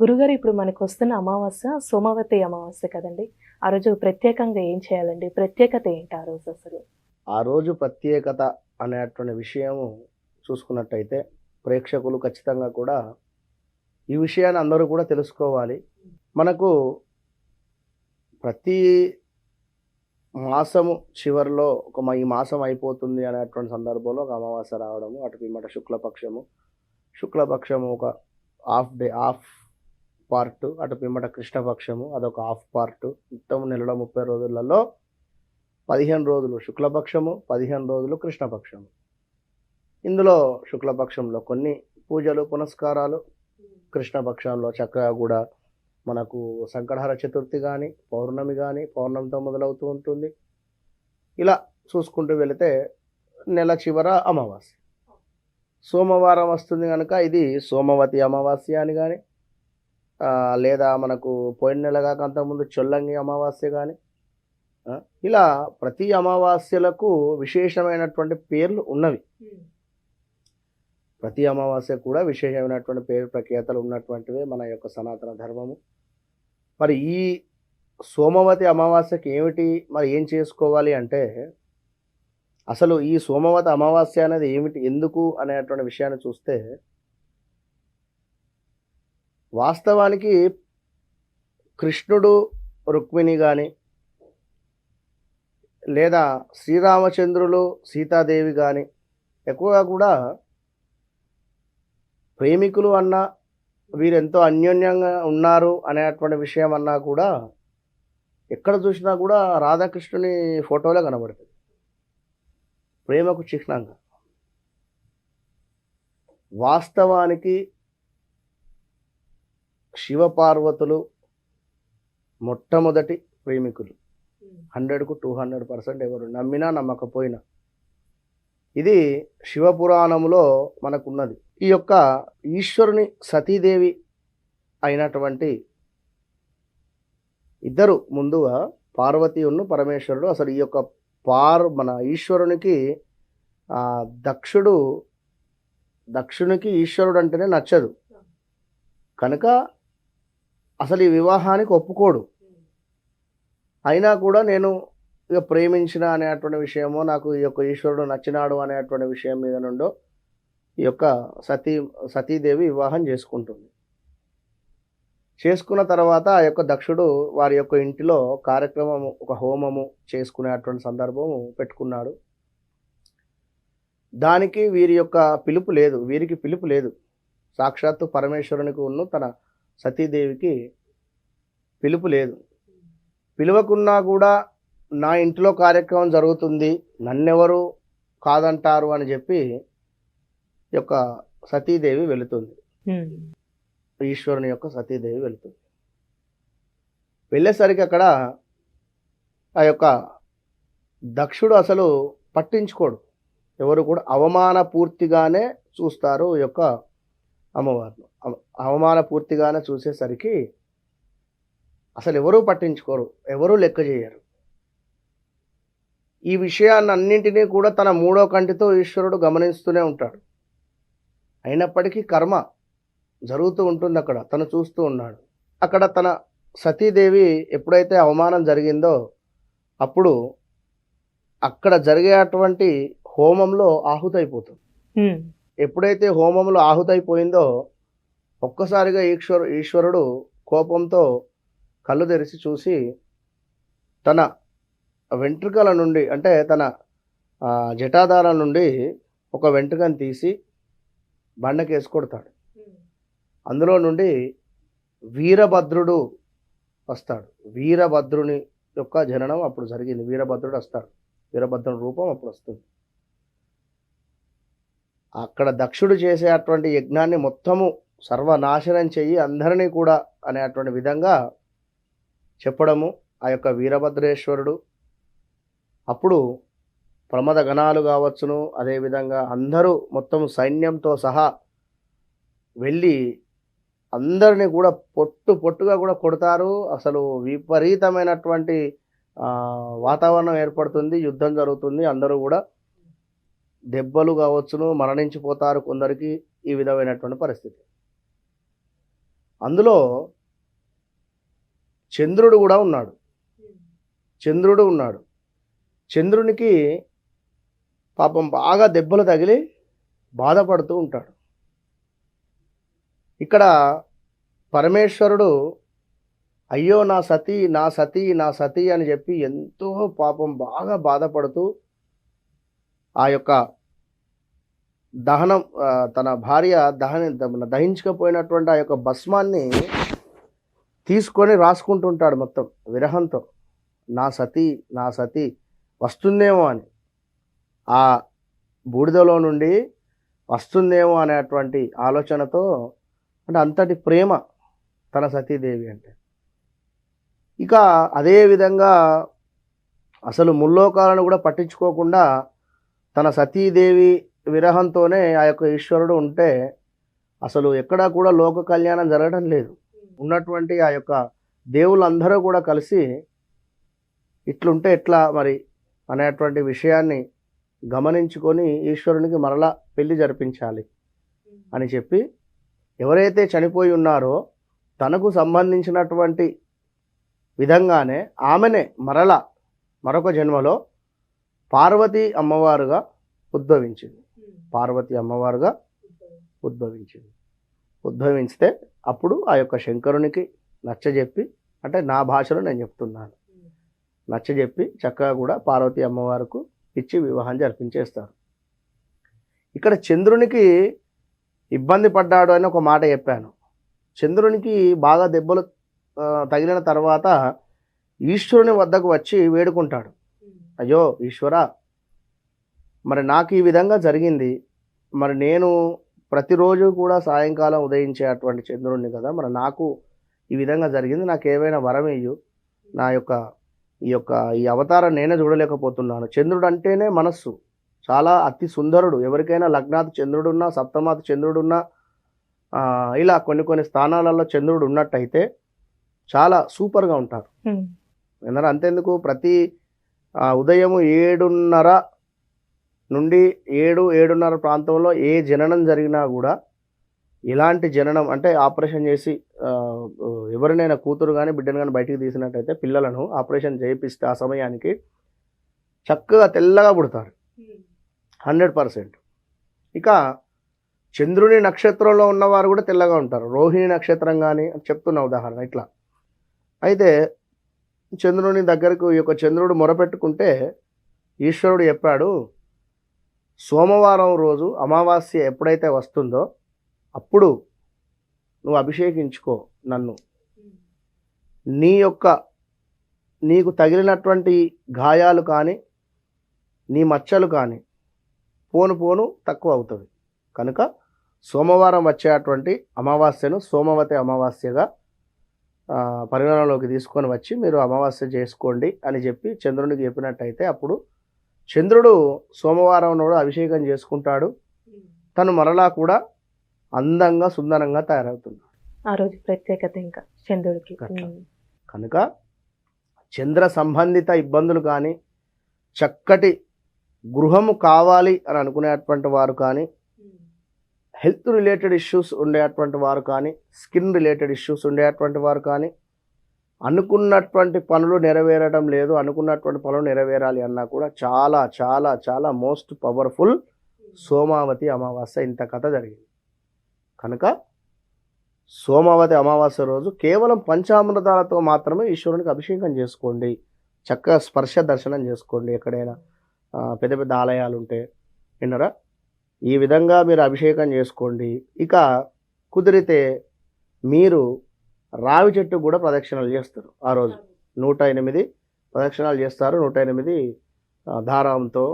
గురుగారు ఇప్పుడు మనకు వస్తున్న అమావాస్య సోమవతి అమావాస్య కదండి. ఆ రోజు ప్రత్యేకంగా ఏం చేయాలండి? ప్రత్యేకత ఏంటి ఆ రోజు అసలు? ఆ రోజు ప్రత్యేకత అనేటువంటి విషయము చూసుకున్నట్టయితే ప్రేక్షకులు ఖచ్చితంగా కూడా ఈ విషయాన్ని అందరూ కూడా తెలుసుకోవాలి. మనకు ప్రతి మాసము చివరిలో ఒక మ- ఈ మాసం అయిపోతుంది అనేటువంటి సందర్భంలో ఒక అమావాస్య రావడము అటు పిమ్మట శుక్లపక్షము. శుక్లపక్షము ఒక హాఫ్ డే హాఫ్ పార్ట్ అటు పిమ్మట కృష్ణపక్షము అదొక హాఫ్ పార్ట్. మొత్తం నెలలో ముప్పై రోజులలో పదిహేను రోజులు శుక్లపక్షము పదిహేను రోజులు కృష్ణపక్షము. ఇందులో శుక్లపక్షంలో కొన్ని పూజలు పునస్కారాలు కృష్ణపక్షంలో చక్కగా కూడా మనకు సంకటహర చతుర్థి కానీ పౌర్ణమి కానీ పౌర్ణమితో మొదలవుతూ ఉంటుంది. ఇలా చూసుకుంటూ వెళితే నెల చివర అమావాస్య. సోమవారం వస్తుంది కనుక ఇది సోమవతి అమావాస్య అని కానీ లేదా మనకు పోయిన నెల కాక అంతకుముందు చొల్లంగి అమావాస్య కానీ ఇలా ప్రతి అమావాస్యలకు విశేషమైనటువంటి పేర్లు ఉన్నవి. ప్రతి అమావాస్య కూడా విశేషమైనటువంటి పేరు ప్రఖ్యాతలు ఉన్నటువంటివే మన యొక్క సనాతన ధర్మము. మరి ఈ సోమవతి అమావాస్యకి ఏమిటి మరి ఏం చేసుకోవాలి అంటే అసలు ఈ సోమవతి అమావాస్య అనేది ఏమిటి ఎందుకు అనేటువంటి విషయాన్ని చూస్తే వాస్తవానికి కృష్ణుడు రుక్మిణి కానీ లేదా శ్రీరామచంద్రులు సీతాదేవి కానీ ఎక్కువగా కూడా ప్రేమికులు అన్నా వీరెంతో అన్యోన్యంగా ఉన్నారు అనేటువంటి విషయం అన్నా కూడా ఎక్కడ చూసినా కూడా రాధాకృష్ణుని ఫోటోలే కనబడుతుంది ప్రేమకు చిహ్నంగా. వాస్తవానికి శివపార్వతులు మొట్టమొదటి ప్రేమికులు. హండ్రెడ్కు టూ హండ్రెడ్ పర్సెంట్ ఎవరు నమ్మినా నమ్మకపోయినా. ఇది శివపురాణములో మనకున్నది. ఈ యొక్క ఈశ్వరుని సతీదేవి అయినటువంటి ఇద్దరు ముందుగా పార్వతి ఉన్ను పరమేశ్వరుడు అసలు ఈ యొక్క పార్ మన ఈశ్వరునికి దక్షుడు దక్షునికి ఈశ్వరుడు అంటేనే నచ్చదు. కనుక అసలు ఈ వివాహానికి ఒప్పుకోడు. అయినా కూడా నేను ఇక ప్రేమించిన అనేటువంటి విషయమో నాకు ఈ యొక్క ఈశ్వరుడు నచ్చినాడు అనేటువంటి విషయం మీద నుండో ఈ యొక్క సతీ సతీదేవి వివాహం చేసుకుంటుంది. చేసుకున్న తర్వాత ఆ యొక్క దక్షుడు వారి యొక్క ఇంటిలో కార్యక్రమము ఒక హోమము చేసుకునేటువంటి సందర్భము పెట్టుకున్నాడు. దానికి వీరి యొక్క పిలుపు లేదు వీరికి పిలుపు లేదు. సాక్షాత్తు పరమేశ్వరునికి ఉన్న తన సతీదేవికి పిలుపు లేదు. పిలువకున్నా కూడా నా ఇంటిలో కార్యక్రమం జరుగుతుంది నన్నెవరు కాదంటారు అని చెప్పి యొక్క సతీదేవి వెళుతుంది. ఈశ్వరుని యొక్క సతీదేవి వెళుతుంది. వెళ్ళేసరికి అక్కడ ఆ యొక్క దక్షుడు అసలు పట్టించుకోడు. ఎవరు కూడా అవమాన పూర్తిగానే చూస్తారు ఈ యొక్క అమ్మవారిని అవ- అవమాన పూర్తిగానే చూసేసరికి అసలు ఎవరూ పట్టించుకోరు ఎవరూ లెక్క చేయరు. ఈ విషయాన్ని అన్నింటినీ కూడా తన మూడో కంటితో ఈశ్వరుడు గమనిస్తూనే ఉంటాడు. అయినప్పటికీ కర్మ జరుగుతూ ఉంటుంది అక్కడ తను చూస్తూ ఉన్నాడు. అక్కడ తన సతీదేవి ఎప్పుడైతే అవమానం జరిగిందో అప్పుడు అక్కడ జరిగేటువంటి హోమంలో ఆహుతైపోతుంది. ఎప్పుడైతే హోమంలో ఆహుతైపోయిందో ఒక్కసారిగా ఈశ్వరు ఈశ్వరుడు కోపంతో కళ్ళు తెరిచి చూసి తన వెంట్రుకల నుండి అంటే తన జటాధార నుండి ఒక వెంట్రుకను తీసి బండకేసి కొడతాడు. అందులో నుండి వీరభద్రుడు వస్తాడు. వీరభద్రుని యొక్క జననం అప్పుడు జరిగింది. వీరభద్రుడు వస్తాడు. వీరభద్రుని రూపం అప్పుడు వస్తుంది. అక్కడ దక్షుడు చేసే అటువంటి యజ్ఞాన్ని మొత్తము సర్వనాశనం చెయ్యి అందరినీ కూడా అనేటువంటి విధంగా చెప్పడము ఆ యొక్క వీరభద్రేశ్వరుడు. అప్పుడు ప్రమద గణాలు కావచ్చును అదేవిధంగా అందరూ మొత్తం సైన్యంతో సహా వెళ్ళి అందరినీ కూడా పొట్టు పొట్టుగా కూడా కొడతారు. అసలు విపరీతమైనటువంటి వాతావరణం ఏర్పడుతుంది యుద్ధం జరుగుతుంది అందరూ కూడా దెబ్బలు కావచ్చును మరణించిపోతారు కొందరికి ఈ విధమైనటువంటి పరిస్థితి. అందులో చంద్రుడు కూడా ఉన్నాడు. చంద్రుడు ఉన్నాడు. చంద్రునికి పాపం బాగా దెబ్బలు తగిలి బాధపడుతూ ఉంటాడు. ఇక్కడ పరమేశ్వరుడు అయ్యో నా సతీ నా సతీ నా సతీ అని చెప్పి ఎంతో పాపం బాగా బాధపడుతూ ఆ యొక్క దహనం తన భార్య దహన దహించకపోయినటువంటి ఆ యొక్క భస్మాన్ని తీసుకొని రాసుకుంటుంటాడు మొత్తం విరహంతో. నా సతీ నా సతీ వస్తుందేమో అని. ఆ బూడిదలో నుండి వస్తుందేమో అనేటువంటి ఆలోచనతో అంటే అంతటి ప్రేమ తన సతీదేవి అంటే. ఇక అదే విధంగా అసలు ముల్లోకాలను కూడా పట్టించుకోకుండా తన సతీదేవి విరహంతోనే ఆ యొక్క ఈశ్వరుడు ఉంటే అసలు ఎక్కడా కూడా లోక కళ్యాణం జరగడం లేదు. ఉన్నటువంటి ఆ యొక్క దేవులందరూ కూడా కలిసి ఇట్లుంటే ఎట్లా మరి అనేటువంటి విషయాన్ని గమనించుకొని ఈశ్వరునికి మరలా పెళ్ళి జరిపించాలి అని చెప్పి ఎవరైతే చనిపోయి ఉన్నారో తనకు సంబంధించినటువంటి విధంగానే ఆమెనే మరల మరొక జన్మలో పార్వతీ అమ్మవారుగా ఉద్భవించింది. పార్వతి అమ్మవారుగా ఉద్భవించింది. ఉద్భవించితే అప్పుడు ఆ యొక్క శంకరునికి నచ్చజెప్పి అంటే నా భాషలో నేను చెప్తున్నాను. నచ్చజెప్పి చక్కగా కూడా పార్వతి అమ్మవారికి ఇచ్చి వివాహం జరిపించేస్తారు. ఇక్కడ చంద్రునికి ఇబ్బంది పడ్డాడు అని ఒక మాట చెప్పాను. చంద్రునికి బాగా దెబ్బలు తగిలిన తర్వాత ఈశ్వరుని వద్దకు వచ్చి వేడుకుంటాడు. అయ్యో ఈశ్వర మరి నాకు ఈ విధంగా జరిగింది. మరి నేను ప్రతిరోజు కూడా సాయంకాలం ఉదయించే అటువంటి చంద్రుడిని కదా మరి నాకు ఈ విధంగా జరిగింది. నాకు ఏవైనా వరం ఇయ్యు. నా యొక్క ఈ యొక్క ఈ అవతారం నేనే చూడలేకపోతున్నాను. చంద్రుడు అంటేనే మనస్సు. చాలా అతి సుందరుడు. ఎవరికైనా లగ్నాత్ చంద్రుడున్నా సప్తమాత్ చంద్రుడున్నా ఇలా కొన్ని కొన్ని స్థానాలలో చంద్రుడు ఉన్నట్టయితే చాలా సూపర్గా ఉంటారు. ఎందుకంటే అంతేందుకు? ప్రతి ఉదయం ఏడున్నర నుండి ఏడు ఏడున్నర ప్రాంతంలో ఏ జననం జరిగినా కూడా ఇలాంటి జననం అంటే ఆపరేషన్ చేసి ఎవరినైనా కూతురు కానీ బిడ్డను కానీ బయటికి తీసినట్టయితే పిల్లలను ఆపరేషన్ చేయిస్తే ఆ సమయానికి చక్కగా తెల్లగా పుడతారు. Hundred percent. ఇక చంద్రుని నక్షత్రంలో ఉన్నవారు కూడా తెల్లగా ఉంటారు. రోహిణి నక్షత్రం కానీ చెప్తున్న ఉదాహరణ ఇట్లా. అయితే చంద్రుని దగ్గరకు ఈ యొక్క చంద్రుడు మొరపెట్టుకుంటే ఈశ్వరుడు చెప్పాడు సోమవారం రోజు అమావాస్య ఎప్పుడైతే వస్తుందో అప్పుడు నువ్వు అభిషేకించుకో నన్ను. నీ యొక్క నీకు తగిలినటువంటి గాయాలు కానీ నీ మచ్చలు కానీ పోను పోను తక్కువ అవుతుంది కనుక సోమవారం వచ్చేటువంటి అమావాస్యను సోమవతి అమావాస్యగా పరిగణనలోకి తీసుకొని వచ్చి మీరు అమావాస్య చేసుకోండి అని చెప్పి చంద్రునికి చెప్పినట్టయితే అప్పుడు చంద్రుడు సోమవారం నాడు అభిషేకం చేసుకుంటాడు. తను మరలా కూడా అందంగా సుందరంగా తయారవుతుంది ఆ రోజు ప్రత్యేకత ఇంకా చంద్రుడికి. కనుక చంద్ర సంబంధిత ఇబ్బందులు కానీ చక్కటి గృహము కావాలి అని అనుకునేటువంటి వారు కానీ హెల్త్ రిలేటెడ్ ఇష్యూస్ ఉండేటువంటి వారు కానీ స్కిన్ రిలేటెడ్ ఇష్యూస్ ఉండేటువంటి వారు కానీ అనుకున్నటువంటి పనులు నెరవేరడం లేదు అనుకున్నటువంటి పనులు నెరవేరాలి అన్నా కూడా చాలా చాలా చాలా మోస్ట్ పవర్ఫుల్ సోమావతి అమావాస్య ఇంత కథ జరిగింది. కనుక సోమావతి అమావాస్య రోజు కేవలం పంచామృతాలతో మాత్రమే ఈశ్వరునికి అభిషేకం చేసుకోండి. చక్కగా స్పర్శ దర్శనం చేసుకోండి ఎక్కడైనా. పెద్ద పెద్ద ఆలయాలు ఉంటే విన్నరా? ఈ విధంగా మీరు అభిషేకం చేసుకోండి. ఇక కుదిరితే మీరు రావి చెట్టు కూడా ప్రదక్షిణలు చేస్తారు ఆ రోజు. నూట ఎనిమిది ప్రదక్షిణాలు చేస్తారు. నూట ఎనిమిది దారంతో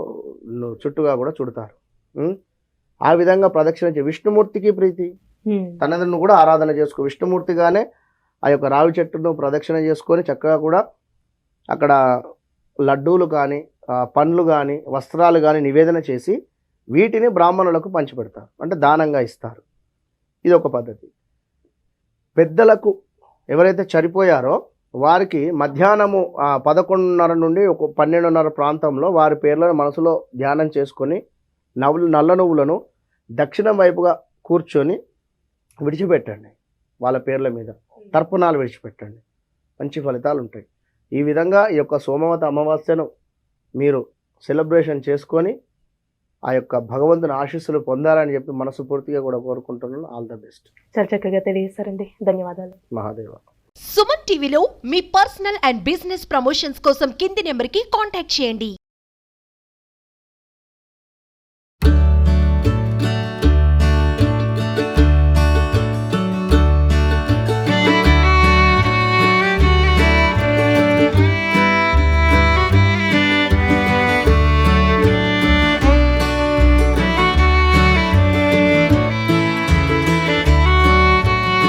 చుట్టుగా కూడా చుడతారు? ఆ విధంగా ప్రదక్షిణ విష్ణుమూర్తికి ప్రీతి. తనను కూడా ఆరాధన చేసుకో విష్ణుమూర్తిగానే ఆ యొక్క రావి చెట్టును ప్రదక్షిణ చేసుకొని చక్కగా కూడా అక్కడ లడ్డూలు కానీ పండ్లు కానీ వస్త్రాలు కానీ నివేదన చేసి వీటిని బ్రాహ్మణులకు పంచిపెడతారు. అంటే దానంగా ఇస్తారు. ఇది ఒక పద్ధతి. పెద్దలకు ఎవరైతే చనిపోయారో వారికి మధ్యాహ్నము ఆ, పదకొండున్నర నుండి ఒక పన్నెండున్నర ప్రాంతంలో వారి పేర్లను మనసులో ధ్యానం చేసుకొని నవ్వులు నల్ల నువ్వులను దక్షిణం వైపుగా కూర్చొని విడిచిపెట్టండి వాళ్ళ పేర్ల మీద. తర్పణాలు విడిచిపెట్టండి. మంచి ఫలితాలు ఉంటాయి. ఈ విధంగా ఈ యొక్క సోమవత అమావాస్యను మీరు సెలబ్రేషన్ చేసుకొని ఆ యొక్క భగవంతుని ఆశీస్సులు పొందాలని చెప్పి మనస్ఫూర్తిగా కూడా కోరుకుంటున్నాను. ఆల్ ద బెస్ట్ చాలా చక్కగా తెలియజేశారండి. ధన్యవాదాలు. మహాదేవ. సుమన్ టీవీలో మీ పర్సనల్ అండ్ బిజినెస్ ప్రమోషన్స్ కోసం కింది నెంబర్కి కాంటాక్ట్ చేయండి.